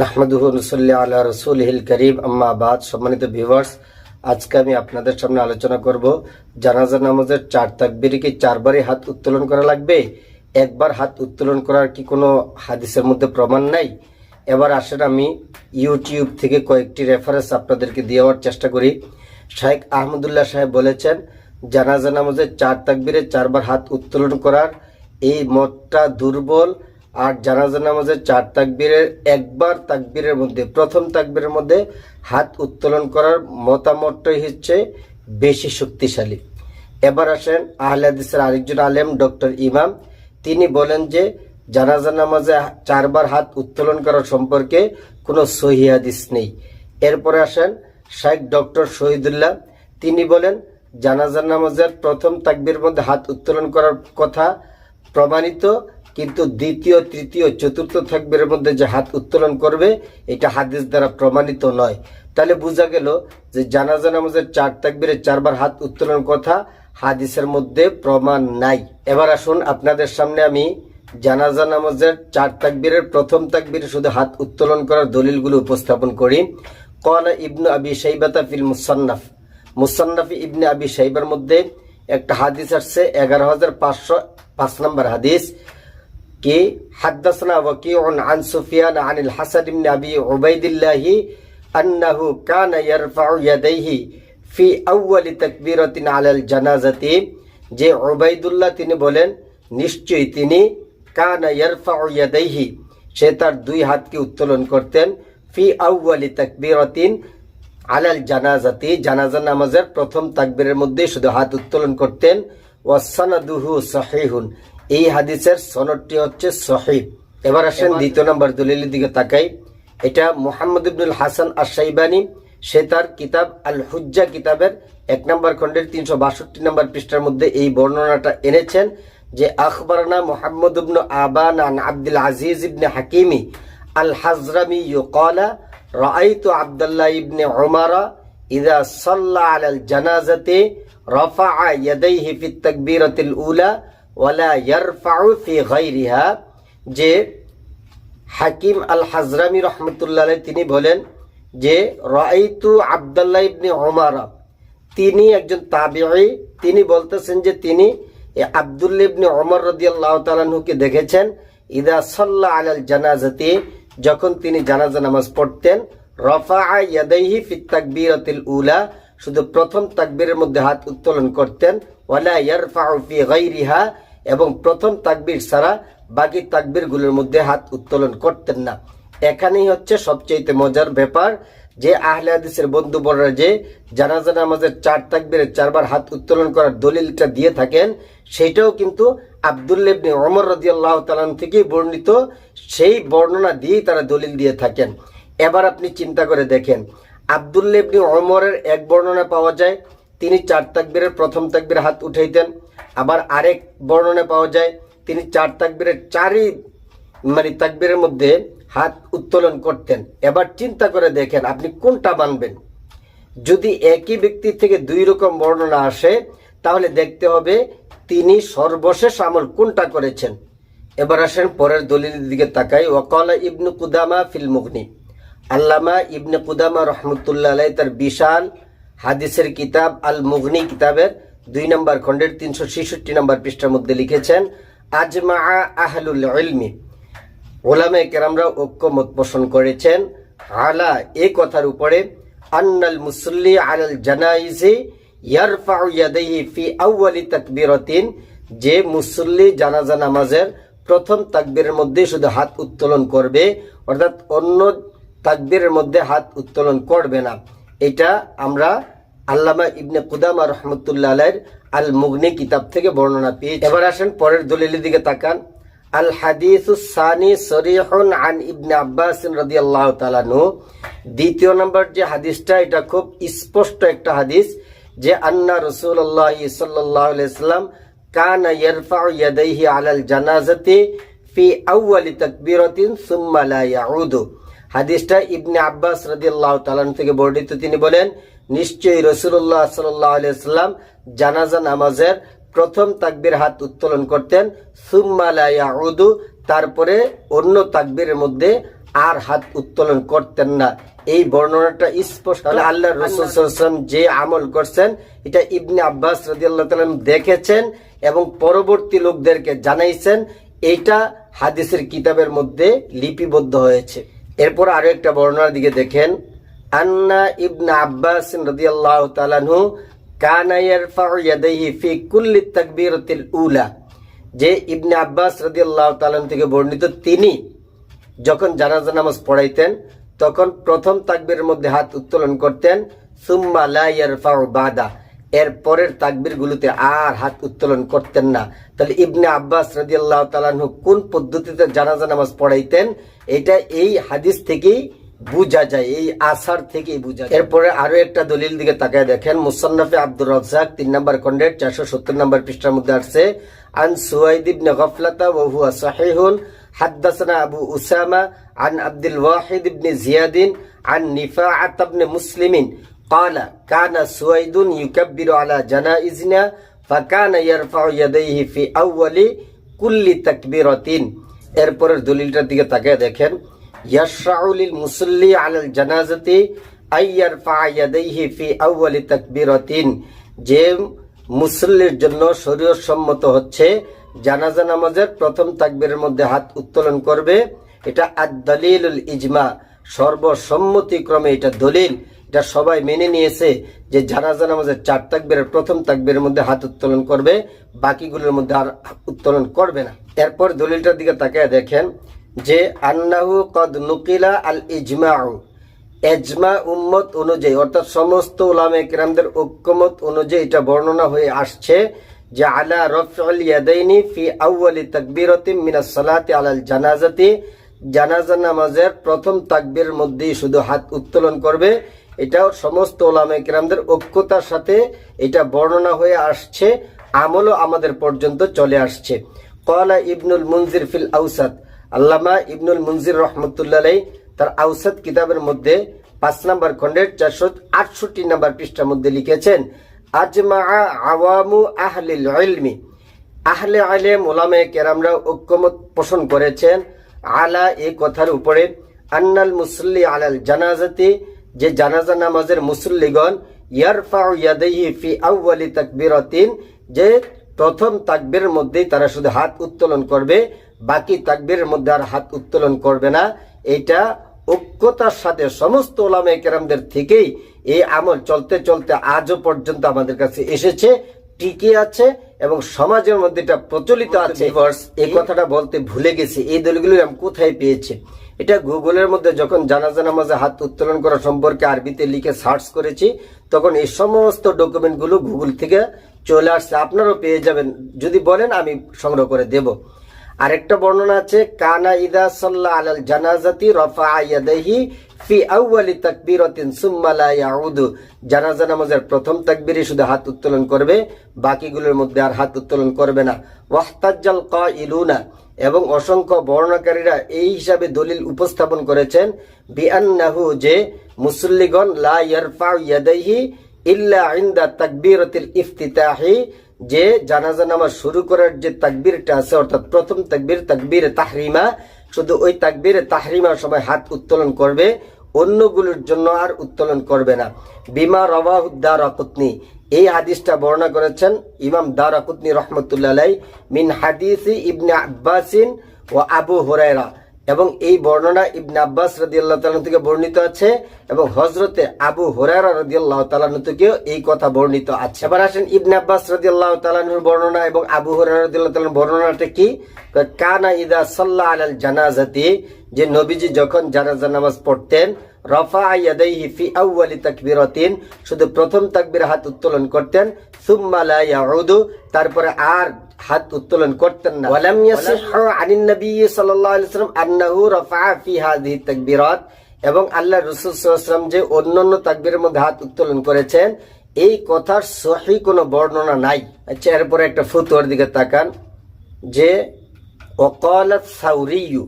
নাহমাদুহসল্লি আল্লাহ রসুলহিল করিম। আম্মাবাদ সম্মানিত ভিউয়ার্স আজকে আমি আপনাদের সামনে আলোচনা করব, জানাজা নামাজের চার তাকবিরে কি চারবারই হাত উত্তোলন করা লাগবে? একবার হাত উত্তোলন করার কি কোনো হাদিসের মধ্যে প্রমাণ নাই? এবার আসেন আমি ইউটিউব থেকে কয়েকটি রেফারেন্স আপনাদেরকে দেওয়ার চেষ্টা করি। শাহেখ আহমদুল্লাহ সাহেব বলেছেন, জানাজা নামাজের চার তাকবিরে চারবার হাত উত্তোলন করার এই মতটা দুর্বল আর জানাজা নামাজের চার তাকবীরের, একবার তাকবীরের মধ্যে, প্রথম তাকবীরের মধ্যে হাত উত্তোলন করার মতামতটাই হচ্ছে বেশি শক্তিশালী। এবার আসেন আহলে হাদিসের আরেকজন আলেম, ডক্টর ইমাম। তিনি বলেন যে জানাজা নামাজে চারবার হাত উত্তোলন করার সম্পর্কে কোনো সহি হাদিস নেই। এরপরে আসেন শাইখ ডক্টর শহীদুল্লাহ। তিনি বলেন জানাজা নামাজের প্রথম তাকবীর মধ্যে হাত উত্তোলন করার কথা প্রমাণিত কিন্তু দ্বিতীয়, তৃতীয়, চতুর্থ থাকবের মধ্যে যে হাত উত্তোলন করবে, এটা হাদিস দ্বারা প্রমাণিত নয়। তাহলে বোঝা গেল যে জানাজা নামাজের চার তাকবিরে চারবার হাত উত্তোলন কথা হাদিসের মধ্যে প্রমাণ নাই। এবার আসুন আপনাদের সামনে আমি জানাজা নামাজের চার তাকবীরের প্রথম তাকবীরে শুধু হাত উত্তোলন করার দলিলগুলো উপস্থাপন করি। কলা ইবনু আবি সাইবাতা ফিল মুসান্নাফ। মুসান্নাফি ইবনে আবি সাইবার মধ্যে একটা হাদিস আসছে, এগারো হাজার পাঁচশো পাঁচ নম্বর হাদিস। কে? হাদ্দাসনা ওয়াকিউন আন সুফিয়ান আনিল হাসান ইবনে আবি উবাইদিল্লাহি আন্নাহু কানা ইয়ারফাউ ইয়াদাইহি ফি আউয়ালি তাকবীরাতিন আলাল জানাজাতি। যে উবাইদুল্লাহ তিনি বলেন, নিশ্চয়ই তিনি কানা ইয়ারফাউ ইয়াদাইহি। সে তার দুই হাতকে উত্তোলন করতেন ফি আউয়ালি তাকবীরাতিন আলাল জানাজাতি। জানাজা নামাজের প্রথম তাকবীরের মধ্যে শুধু হাত উত্তোলন করতেন। ওয়াসানাদুহু সাহিহুন। এই হাদিসের সনদটি হচ্ছে সহিহ। এবার আসেন দ্বিতীয় নম্বর দলিলের দিকে তাকাই। এটা মোহাম্মদ ইবনুল হাসান আশাইবানি সে তার কিতাব আল হুজ্জা কিতাবের এক নম্বর খণ্ডের তিনশো বাষট্টি নম্বর পৃষ্ঠার মধ্যে এই বর্ণনাটা এনেছেন যে আখবরনা মোহাম্মদ ইবনু আবান আন আব্দুল আজিজ ইবনে হাকিমি আল হাজরামি ইউকালা রাআইতু আব্দুল্লাহ ইবনে উমারা ইদা সাল্লা আলাল জানাজাতে রফা ইয়াদাইহি ফি তাকবীরাতিল উলা ওয়ালা যে হাকিম আল হাজরামি রহমতুল্লাহ তিনি বলেন যে, রাআইতু আব্দুল্লাহ ইবনে উমারা তিনি একজন তাবিঈ, তিনি বলতেছেন যে তিনি এ আব্দুল্লাহ ইবনে ওমর রাদিয়াল্লাহু তাআলাকে দেখেছেন, ইদা সাল্লা আলাল জানাজাতি যখন তিনি জানাজা নামাজ পড়তেন রফা ইয়াদাইহি ফিত তাকবীরাতিল উলা শুধু প্রথম তাকবীরের মধ্যে হাত উত্তোলন করতেন ওয়ালা ইয়ারফাউ ফি গায়রিহা, এবং প্রথম তাকবীর ছাড়া বাকি তাকবীরগুলোর মধ্যে হাত উত্তোলন করতেন না। এখানেই হচ্ছে সবচেয়ে মজার ব্যাপার যে আহলে হাদিসের বন্ধু বড়রা যে জানাজা নামাজের চার তাকবীরে চারবার হাত উত্তোলন করার দলিলটা দিয়ে থাকেন সেটাও কিন্তু আবদুল্লেবনে অমর রাদিয়াল্লাহু তাআলা থেকে বর্ণিত। সেই বর্ণনা দিয়েই তারা দলিল দিয়ে থাকেন। এবার আপনি চিন্তা করে দেখেন আবদুল্লেবনি ওমরের এক বর্ণনা পাওয়া যায় তিনি চার তাকবীরের প্রথম তাকবীরে হাত উঠাইতেন। আবার আরেক বর্ণনা পাওয়া যায়, তিনি চার তাকবীরের চারই মানে তাকবীরের মধ্যে হাত উত্তোলন করতেন। এবার চিন্তা করে দেখেন আপনি কোনটা মানবেন। যদি একই ব্যক্তি থেকে দুই রকম বর্ণনা আসে, তাহলে দেখতে হবে তিনি সর্বশেষ আমল কোনটা করেছেন। এবার আসেন পরের দলিলের দিকে তাকাই। ওয়াকলা ইবনু কুদামা ফিল মুগনি। আল্লামা ইবনে কুদামা রহমতুল্লাহ তার বিশাল হাদিসের কিতাব আল মুগনি কিতাবের দুই নম্বর খণ্ডের তিনশো ছেষট্টি নম্বর পৃষ্ঠার মধ্যে লিখেছেন আজমা আহলুল ইলমি। ওলামে কেরামরা ঐক্যমত পোষণ করেছেন। আলা, এ কথার উপরে, আন্নাল মুসল্লি আলাল জানাইজে ইয়ারফাউ ইয়াদাইহি ফি আউয়ালি তাকবীরাতিন। যে মুসল্লি জানাজা নামাজের প্রথম তাকবীরের মধ্যে শুধু হাত উত্তোলন করবে, অর্থাৎ অন্য তাকবীরের মধ্যে হাত উত্তোলন করবে না। এটা আমরা আল্লামা ইবনে কুদামা রহমতুল্লাহ আলাইর আল মুগনি কিতাব থেকে বর্ণনা পেয়েছি। এবার আসেন পরের দলিলের দিকে তাকান। আল হাদিসুসানি সরিহুন আন ইবনে আব্বাস রাদিয়াল্লাহু তাআলা নু দ্বিতীয় নম্বর যে হাদিসটা, এটা খুব স্পষ্ট একটা হাদিস যে আন্না রাসূলুল্লাহ সাল্লাল্লাহু আলাইহি সাল্লাম কানা ইয়ারফাউ ইয়াদাইহি আলাল জানাজাতি ফি আউয়ালি তাকবীরাতিন সুম্মা লা হাদিসটা ইবনে আব্বাস রাদিয়াল্লাহু তাআলা থেকে বর্ণিত। তিনি বলেন, নিশ্চয়ই আলাইহি সাল্লাম জানাজা নামাজের প্রথম তাকবীর হাত উত্তোলন করতেন, সুম্মা লা ইয়াউদু, তারপরে অন্য তাকবীরের মধ্যে আর হাত উত্তোলন করতেন না। এই বর্ণনাটা স্পষ্ট। আল্লাহ রসুলাম যে আমল করছেন, এটা ইবনে আব্বাস রাদিয়াল্লাহু তাআলা দেখেছেন এবং পরবর্তী লোকদেরকে জানাইছেন এটা হাদিসের কিতাবের মধ্যে লিপিবদ্ধ হয়েছে। এরপর আরও একটা বর্ণনার দিকে দেখেন, আন্না ইবনে আব্বাস রাদিয়াল্লাহু তাআলা আনহু কানা ইয়ারফাউ ইয়াদাইহি ফি কুল্লি তাকবীরাতিল উলা। যে ইবনে আব্বাস রাদিয়াল্লাহু তাআলা থেকে বর্ণিত, তিনি যখন জানাজা নামাজ পড়াইতেন, তখন প্রথম তাকবীরের মধ্যে হাত উত্তোলন করতেন, সুম্মা লা ইয়ারফাউ বাদা। এর পরের তাকবিরগুলোতে আর হাত উত্তোলন করতেন না। তাহলে ইবনে আব্বাস রাজিয়াল্লাহ তালাহু কোন পদ্ধতিতে জানাজা নামাজ পড়াইতেন? এটা এই হাদিস থেকেই বুঝা যায়, এই আসার থেকেই বুঝা যায়। এরপরে আরও একটা দলিল দিকে তাকায় দেখেন, মুসান্নাফে আব্দুর রজাক তিন নম্বর খন্ডের চারশো সত্তর নম্বর পৃষ্ঠার মধ্যে আসছে, আন সুয়াইদ ইবনে গফলাতা ওহুয়া সাহিহুন, হাদ্দাসানা আবু উসামা, আন আব্দুল ওয়াহিদ ইবনে জিয়াদিন, আন নিফা আতাবনে মুসলিমিন। قال كان سويد يكبر على جنائزنا فكان يرفع يديه في أول كل تكبيرة এরপরের দলিলটার দিকে তাকিয়ে দেখেন ইয়াশরাউলিল মুসল্লি আলাল জানাজাতি আইয়ার ফায়াদাইহি ফি আউয়ালি তাকবীরাতিন যে মুসল্লির জন্য শরীয়ত সম্মত হচ্ছে জানাজা নামাজের প্রথম তাকবীরের মধ্যে হাত উত্তোলন করবে এটা আদ-দালিলুল ইজমা সর্বসম্মতিক্রমে এটা দলিল এটা সবাই মেনে নিয়েছে যে জানাজা নামাজের চার তাকবীরের প্রথম তাকবীরের মধ্যে হাত উত্তোলন করবে, বাকিগুলোর মধ্যে আর উত্তোলন করবে না। এরপর দলিলটার দিকে তাকিয়ে দেখেন যে, আন্নাহু কদ নুকিলা আল ইজমাউ। এজমা উম্মত অনুযায়ী, অর্থাৎ সমস্ত উলামে কিরামদের ঐক্যমত অনুযায়ী এটা বর্ণনা হয়ে আসছে যে, আলা রফল ইয়াদাইনি ফি আউয়ালি তাকবীরাতিন মিনাস সালাতি আলাল জানাজাতি। জানাজা নামাজের প্রথম তাকবীরের মধ্যেই শুধু হাত উত্তোলন করবে এটাও সমস্ত ওলামে কিরামদের ঐক্যতার সাথে এটা বর্ণনা হয়ে আসছে, আমলও আমাদের পর্যন্ত চলে আসছে। কলা ইবনুল মুনজির ফিল আউসাদ আল্লামা ইবনুল মুনজির রহমতুল্লাহ তার আউসাদ কিতাবের মধ্যে পাঁচ নম্বর খণ্ডের চারশো আটষট্টি নম্বর পৃষ্ঠার মধ্যে লিখেছেন আজমা আওয়ামু আহলিল আহলে আলেম ওলামে কেরামরা ঐক্যমত পোষণ করেছেন। আলা এ কথার উপরে, আন্নাল মুসল্লি আলাল জানাজাতি যে জানাজা নামাজের মুসল্লিগণ ইয়ারফাউ ইয়াদাইহি ফি আউয়ালি তাকবীরাতিন যে প্রথম তাকবীরের মধ্যেই তারা শুধু হাত উত্তোলন করবে বাকি তাকবীরের মধ্যে আর হাত উত্তোলন করবে না। এটা ঐক্যতার সাথে সমস্ত ওলামে কেরামদের থেকেই এই আমল চলতে চলতে আজও পর্যন্ত আমাদের কাছে এসেছে টিকে আছে এবং সমাজের মধ্যে এটা প্রচলিত আছে। এই কথাটা বলতে ভুলে গেছি। এই দলগুলো আমি কোথায় পেয়েছি? এটা গুগলের মধ্যে যখন জানাজা নামাজে হাত উত্তোলন করা সম্পর্কে আরবিতে লিখে সার্চ করেছি, তখন এই সমস্ত ডকুমেন্টগুলো গুগল থেকে চলে আসছে। আপনারাও পেয়ে যাবেন। যদি বলেন, আমি সংগ্রহ করে দেব। আরেকটা বর্ণনা আছে, কানা ইদা সাল্লাহ আলাল জানাজাতি রফা ইয়াদাইহি ফি আউয়ালি তাকবীরাতিন সুম্মা লা প্রথম তাকবীরে শুধু হাত উত্তোলন করবে, বাকিগুলোর মধ্যে আর হাত উত্তোলন করবে না। ওয়াহতাজ্জাল কাইলুনা এবং অসংখ্য বর্ণনাকারীরা এই হিসাবে দলিল উপস্থাপন করেছেন, বিআন্নাহু যে মুসল্লিগণ, লা ইল্লা ইনদা তাকবীরাতিল ইফতিতাহি, যে জানাজা নামাজ শুরু করার যে তাকবীরটা আছে, অর্থাৎ প্রথম তাকবীর তাকবীর তাহরিমা, শুধু ওই তাকবীর তাহরিমার সময় হাত উত্তোলন করবে, অন্যগুলোর জন্য আর উত্তোলন করবে না। বিমা রবাহুদ্দার আকুতনি এই হাদিসটা বর্ণনা করেছেন ইমাম দার আকুতনি রহমতুল্লাহ মিন হাদিসি ইবনে আব্বাসিন ও আবু হুরায়রা। এবং এই বর্ণনা ইবনে আব্বাস রদি তাআলা থেকে বর্ণিত আছে এবং হজরতে আবু হুরায়রা রাদিয়াল্লাহু তাআলা থেকেও এই কথা বর্ণিত আছে। এবার আসেন ইবনে আব্বাস রাদিয়াল্লাহু তাআলার বর্ণনা এবং আবু হুরায়রা রাদিয়াল্লাহু তাআলার বর্ণনাটা কি? কানা ইদা সাল্লা আলাল জানাজাতি যে নবীজি যখন জানাজা নামাজ পড়তেন রফা ইয়াদাইহি ফি আউয়ালি তাকবীরাতিন শুধু প্রথম তাকবীর হাত উত্তোলন করতেন সুম্মা লা ইয়াউদু তারপরে আর হাত উত্তোলন করতেন না। ওয়ালাম ইয়াসিহু আনিন নবী সাল্লাল্লাহু আলাইহি ওয়াসাল্লাম আন্নাহু রাফা ফি হাযিহি তাকবীরাত এবং আল্লাহ রাসূল সাল্লাল্লাহু আলাইহি ওয়াসাল্লাম যে অন্যান্য তাকবীরের মধ্যে হাত উত্তোলন করেছেন এই কথার সহি কোনো বর্ণনা নাই। আচ্ছা এরপরে একটা ফুতুয়ার দিকে তাকান যে ওকালাত সাউরিয়ু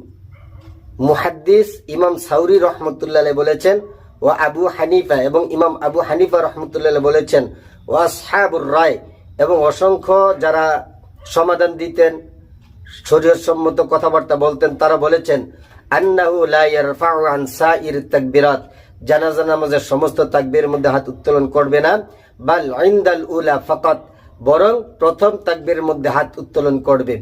মুহাদ্দিস ইমাম সাউরি রহমতুল্লাহ বলেছেন, ও আবু হানিফা এবং ইমাম আবু হানিফা রহমতুল্লাহ বলেছেন, ও আসহাবুর রায় এবং অসংখ্য যারা সমাধান দিতেন শরীর সম্মত কথাবার্তা বলতেন, তারা বলেছেন, আন্নাহু লা ইয়ারফাউ আন সাইর তাকবীরাত। জানাজা নামাজের সমস্ত তাকবীরের মধ্যে হাত উত্তোলন করবে না, বাল ইনদাল উলা ফাকাত, বরং প্রথম তাকবীরের মধ্যে হাত উত্তোলন করবে।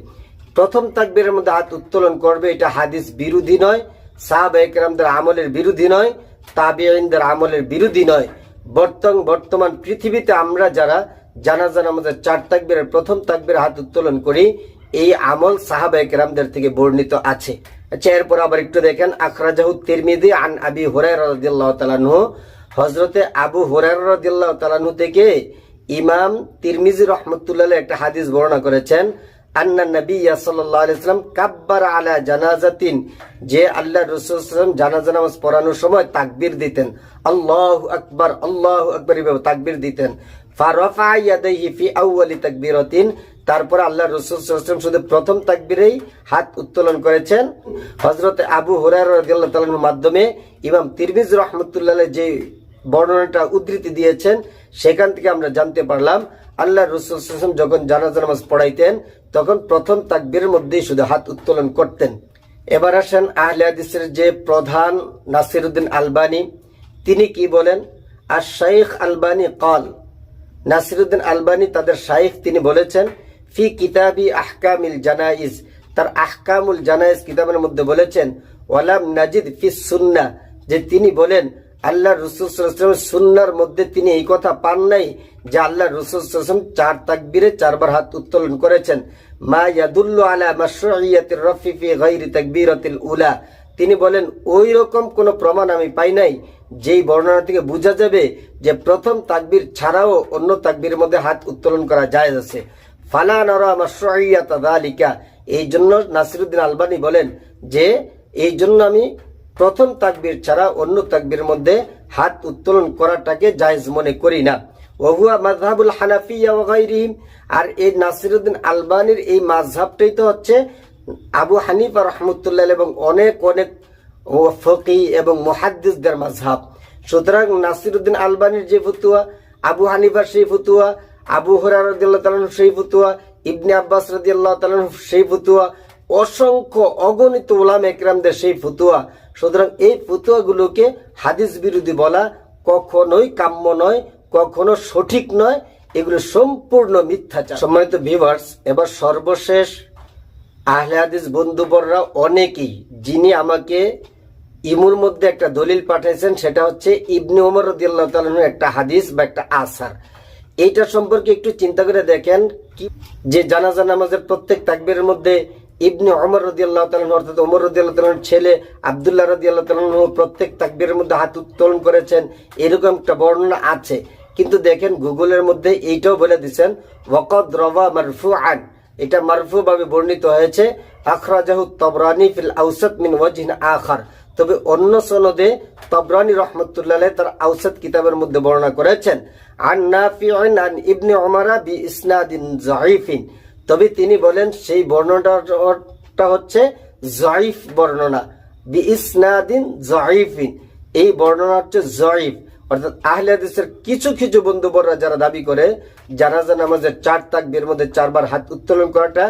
প্রথম তাকবীরের মধ্যে হাত উত্তোলন করবে, এটা হাদিস বিরোধী নয়, সাহাবা একরামদের আমলের বিরোধী নয়, তাবিঈনদের আমলের বিরোধী নয়। বর্তমান বর্তমান পৃথিবীতে আমরা যারা জানাজা আমাদের চার তাকবীরের প্রথম তাকবীর হাত উত্তোলন করি, এই আমল সাহাবা একরামদের থেকে বর্ণিত আছে। আচ্ছা এরপর আবার একটু দেখেন, আখরাজাহু তিরমিদি আন আবি হুরায়রা রাদিয়াল্লাহু তাআলা আনহু, হযরতে আবু হুরায়রা রাদিয়াল্লাহু তাআলা আনহু থেকে ইমাম তিরমিজি রহমতুল্লাহ একটা হাদিস বর্ণনা করেছেন কাব্বার যে পড়ানোর সময় তাকবীর দিতেন। আল্লাহু আকবার, আল্লাহু তাকবীর দিতেন। তারপর আল্লাহ রসুল সাল্লাল্লাহু শুধু প্রথম তাকবীরেই হাত উত্তোলন করেছেন। হযরত আবু তাআলার মাধ্যমে ইমাম তিরমিজি রাহমাতুল্লাহ যে বর্ণনাটা উদ্ধৃতি দিয়েছেন, সেখান থেকে আমরা জানতে পারলাম আল্লাহ রসুল যখন জানাজা নামাজ পড়াইতেন তখন প্রথম তাকবীরের মধ্যেই শুধু হাত উত্তোলন করতেন। এবার আসেন আহলে হাদিসের যে প্রধান নাসিরউদ্দিন আলবানী, তিনি কি বলেন? আর শাইখ আলবানি কল। নাসিরুদ্দিন আলবানি তাদের শাইখ, তিনি বলেছেন, ফি কিতাবি আহকামিল জানাইজ। তার আহকামুল জানাইজ কিতাবের মধ্যে বলেছেন, ওয়ালাম নাজিদ ফি সুন্না যে তিনি বলেন আল্লাহ রসুল সুন্নার মধ্যে তিনি এই কথা পান নাই যে আল্লাহ রসুল চার তাকবীরে চারবার হাত উত্তোলন করেছেন। মা ইয়াদুল্লু আলা মাশরুইয়াতির রফি ফি গায়রি তাকবীরাতিল উলা। তিনি বলেন, ওই রকম কোন প্রমাণ আমি পাই নাই। যেই বর্ণনা থেকে বোঝা যাবে যে প্রথম তাকবির ছাড়াও অন্য তাকবীরের মধ্যে হাত উত্তোলন করা যায় আছে। ফালা এই জন্য নাসিরুদ্দিন আলবানি বলেন যে, এই জন্য আমি প্রথম তাকবির ছাড়া অন্য তাকবির মধ্যে হাত উত্তোলন করাটাকে জায়েজ মনে করি না। ওহুয়া মাযহাবুল হানাফিয়া ওয়া গায়রিহিম। আর এই নাসিরুদ্দিন আলবানির এই মাযহাবটাই তো হচ্ছে আবু হানিফা রহমতুল্লাহ এবং অনেক অনেক ফকি এবং মুহাদ্দিসদের মাযহাব। সুতরাং নাসিরুদ্দিন আলবানির যে ফতুয়া, আবু হানিফার সেই ফতুয়া, আবু হুরায়রা রাদিয়াল্লাহু সেই ফতুয়া, ইবনে আব্বাস রাদিয়াল্লাহু তাআলা সেই ফতুয়া, অসংখ্য অগণিত ওলাম একরামদের সেই ফতুয়া সুতরাং এই ফতুয়াগুলোকে হাদিস বিরোধী বলা কখনোই কাম্য নয়, কখনো সঠিক নয়, এগুলো সম্পূর্ণ মিথ্যাচার। সম্মানিত ভিভার্স এবার সর্বশেষ আহলে হাদিস বন্ধুবররা অনেকেই যিনি আমাকে ইমুর মধ্যে একটা দলিল পাঠাইছেন, সেটা হচ্ছে ইবনে ওমর রদিয়াল্লাহ একটা হাদিস বা একটা আসার। এইটা সম্পর্কে একটু চিন্তা করে দেখেন কি যে জানাজা নামাজের প্রত্যেক তাকবীরের মধ্যে ইবনে ওমর রদিয়াল্লাহ তাআলা অর্থাৎ ওমর রদিয়াল্লাহ তাআলার ছেলে আব্দুল্লাহ রদিয়াল্লাহ তাআলা প্রত্যেক তাকবীরের মধ্যে হাত উত্তোলন করেছেন, এরকম একটা বর্ণনা আছে। কিন্তু দেখেন গুগলের মধ্যে এইটাও বলে দিচ্ছেন ওয়াকদ মারফু আন এটা মারফু ভাবে বর্ণিত হয়েছে, আখরাজাহু তবরানি ফিল আউসাত মিন ওয়াজহিন আখার তবে অন্য সনদে তবরানি রহমতুল্লাহ তার আউসাত কিতাবের মধ্যে বর্ণনা করেছেন, আন নাফিউন আন ইবনে ওমরা বি ইসনাদিন যায়িফিন তবে তিনি বলেন, সেই বর্ণনাটা হচ্ছে জয়ীফ বর্ণনা। বি ইসনাদিন জয়ীফিন। এই বর্ণনা হচ্ছে জয়ীফ। অর্থাৎ আহলে কিছু কিছু বন্ধুবররা যারা দাবি করে, জানাজা নামাজের চার তাকবীর মধ্যে চারবার হাত উত্তোলন করাটা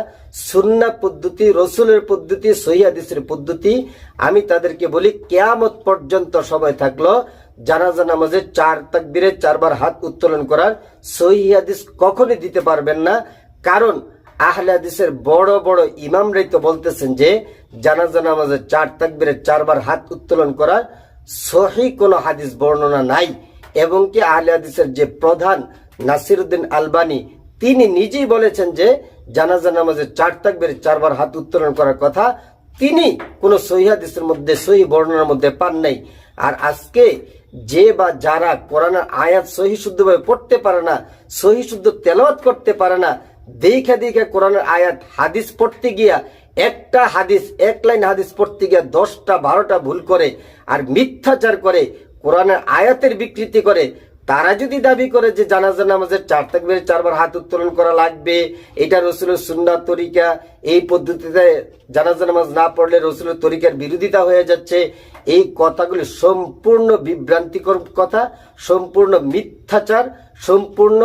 সুন্না পদ্ধতি, রসুলের পদ্ধতি, সহি হাদিসের পদ্ধতি। আমি তাদেরকে বলি, কেয়ামত পর্যন্ত সময় থাকল জানাজা নামাজে চার তাকবীরে চারবার হাত উত্তোলন করার। সহি হাদিস কখনই দিতে পারবেন না। কারণ আহলে হাদিসের বড় বড় ইমামরাই তো বলতেছেন যে, জানাজা নামাজে চার তাকবীরে চারবার হাত উত্তোলন করার সহি কোনো হাদিস বর্ণনা নাই। এবং কি আহলে হাদিসের যে প্রধান নাসিরুদ্দিন আলবানি, তিনি নিজেই বলেছেন যে, জানাজা নামাজে চার তাকবীরে চারবার হাত উত্তোলন করার কথা তিনি কোন সহি হাদিসের মধ্যে, সহি বর্ণনার মধ্যে পান নাই। আর আজকে যে বা যারা কোরআনের আয়াত সহি শুদ্ধভাবে পড়তে পারে না, সহি শুদ্ধ তেলাওয়াত করতে পারে না দেখে দেখে কোরআনের আয়াত, হাদিস পড়তে গিয়া একটা হাদিস, এক লাইন হাদিস পড়তে গিয়া দশটা, বারোটা ভুল করে আর মিথ্যাচার করে, কোরআনের আয়াতের বিকৃতি করে, তারা যদি দাবি করে যে জানাজা নামাজের চার তাকবীরে, চারবার হাত উত্তোলন করা লাগবে, এটা রসুলের সুন্নাত তরিকা, এই পদ্ধতিতে জানাজা নামাজ না পড়লে রসুলের তরিকার বিরোধিতা হয়ে যাচ্ছে। এই কথাগুলি সম্পূর্ণ বিভ্রান্তিকর কথা, সম্পূর্ণ মিথ্যাচার, সম্পূর্ণ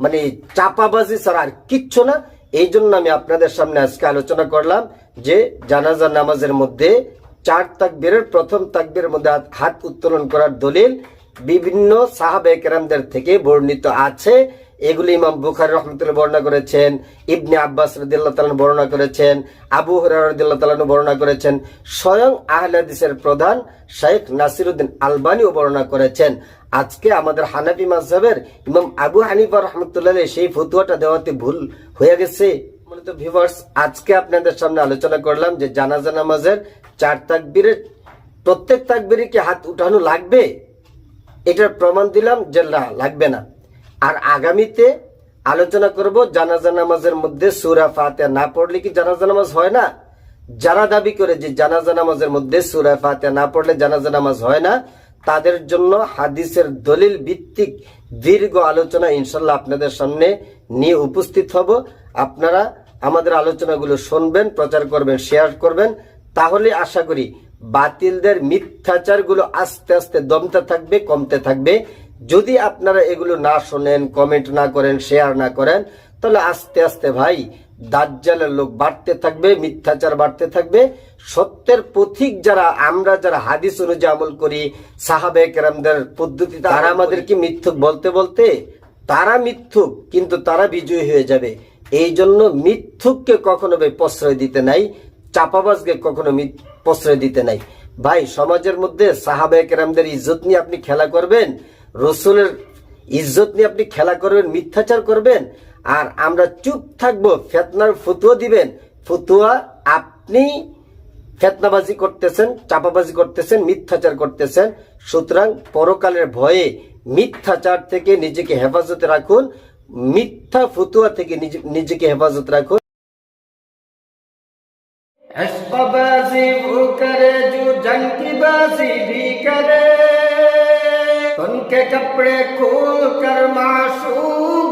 মানে চাপাবাজি ছাড়া আর কিচ্ছু না। এই জন্য আমি আপনাদের সামনে আজকে আলোচনা করলাম যে জানাজা নামাজের মধ্যে চার তাকবীরের, প্রথম তাকবীরের মধ্যে হাত- উত্তোলন করার দলিল বিভিন্ন সাহাবে কেরামদের থেকে বর্ণিত আছে। এগুলি ইমাম বুখারি রহমতুল্লাহ বর্ণনা করেছেন, ইবনে আব্বাস রদিল্লাহ তালান বর্ণনা করেছেন, আবু হরার রদিল্লাহ তালান বর্ণনা করেছেন, স্বয়ং আহলাদিসের প্রধান শাইখ নাসিরুদ্দিন আলবানিও বর্ণনা করেছেন। আজকে আমাদের হানাফি মাযহাবের ইমাম আবু হানিফা রহমতুল্লাহ সেই ফতুয়াটা দেওয়াতে ভুল হয়ে গেছে। ভিউয়ার্স আজকে আপনাদের সামনে আলোচনা করলাম যে জানাজা নামাজের চার তাকবীরের, প্রত্যেক তাকবীরে কি হাত উঠানো লাগবে? এটার প্রমাণ দিলাম যে লাগবে না। আর আগামীতে আলোচনা করব জানাজা নামাজের মধ্যে সুরা ফাতিহা না পড়লে কি জানাজা নামাজ হয় না? যারা দাবি করে যে জানাজা নামাজের মধ্যে সুরা ফাতিহা না পড়লে জানাজা নামাজ হয় না, তাদের জন্য হাদিসের দলিল ভিত্তিক দীর্ঘ আলোচনা ইনশাল্লাহ আপনাদের সামনে নিয়ে উপস্থিত হব। আপনারা আমাদের আলোচনাগুলো শুনবেন, প্রচার করবেন, শেয়ার করবেন। তাহলে আশা করি বাতিলদের মিথ্যাচারগুলো আস্তে আস্তে দমতে থাকবে, কমতে থাকবে। যদি আপনারা এগুলো না শোনেন কমেন্ট না করেন শেয়ার না করেন তাহলে আস্তে আস্তে ভাই দাজ্জালের লোক বাড়তে থাকবে মিথ্যাচার বাড়তে থাকবে। সত্যের পথিক যারা আমরা যারা হাদিস অনুযায়ী আমল করি সাহাবে কেরামদের পদ্ধতি তারা আমাদেরকে মিথ্যুক বলতে বলতে তারা মিথ্যুক কিন্তু তারা বিজয়ী হয়ে যাবে। এই জন্য মিথ্যুককে কখনো প্রশ্রয় দিতে নাই চাপাবাজকে কখনো প্রশ্রয় দিতে নাই। ভাই সমাজের মধ্যে সাহাবে কেরামদের ইজ্জত নিয়ে আপনি খেলা করবেন রসুলের ইজ্জত নিয়ে আপনি খেলা করবেন, মিথ্যাচার করবেন, আর আমরা চুপ থাকব, ফেতনার ফতুয়া দিবেন। ফতুয়া আপনি ফেতনাবাজি করতেছেন, চাপাবাজি করতেছেন, মিথ্যাচার করতেছেন। সুতরাং পরকালের ভয়ে মিথ্যাচার থেকে নিজেকে হেফাজতে রাখুন, মিথ্যা ফতুয়া থেকে নিজেকে হেফাজত রাখুন। করে জু করে। उनके कपड़े खोल कर माशूक